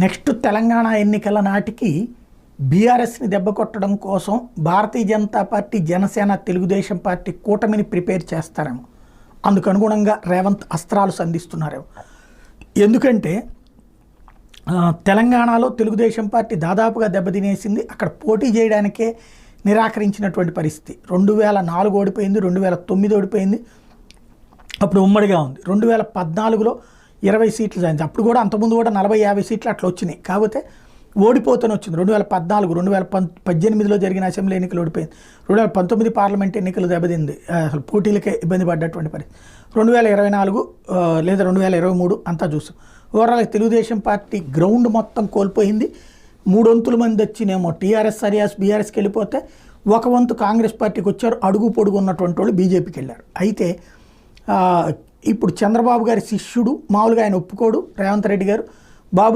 Next Telangana ఎన్నికల నాటికి బీఆర్ఎస్ని దెబ్బ కొట్టడం కోసం భారతీయ జనతా పార్టీ జనసేన తెలుగుదేశం పార్టీ కూటమిని ప్రిపేర్ చేస్తారేమో. అందుకు అనుగుణంగా రేవంత్ అస్త్రాలు సంధిస్తున్నారేమో. ఎందుకంటే తెలంగాణలో తెలుగుదేశం పార్టీ దాదాపుగా దెబ్బతినేసింది. అక్కడ పోటీ చేయడానికే నిరాకరించినటువంటి పరిస్థితి. రెండు వేల నాలుగు ఓడిపోయింది రెండు వేల తొమ్మిది ఓడిపోయింది. అప్పుడు ఉమ్మడిగా ఉంది. రెండు వేల పద్నాలుగులో ఇరవై సీట్లు సాధించి అప్పుడు కూడా అంతకుముందు కూడా నలభై యాభై సీట్లు అట్లా వచ్చినాయి. కాకపోతే ఓడిపోతూనే వచ్చింది. రెండు వేల పద్నాలుగు రెండు వేల పం పద్దెనిమిదిలో జరిగిన అసెంబ్లీ ఎన్నికలు ఓడిపోయింది. రెండు వేల పంతొమ్మిది పార్లమెంట్ ఎన్నికలు దెబ్బతింది. అసలు పోటీలకే ఇబ్బంది పడ్డటువంటి పరిస్థితి. రెండు వేల ఇరవై నాలుగు లేదా రెండు వేల ఇరవై మూడు అంతా చూస్తాం. ఓవరాల్ తెలుగుదేశం పార్టీ గ్రౌండ్ మొత్తం కోల్పోయింది. మూడొంతుల మంది వచ్చినేమో టీఆర్ఎస్ సరియాస్ బీఆర్ఎస్కి వెళ్ళిపోతే ఒక వంతు కాంగ్రెస్ పార్టీకి వచ్చారు. అడుగు పొడుగు ఉన్నటువంటి వాళ్ళు బీజేపీకి వెళ్ళారు. అయితే ఇప్పుడు చంద్రబాబు గారి శిష్యుడు మామూలుగా ఆయన ఒప్పుకోడు రేవంత్ రెడ్డి గారు. బాబు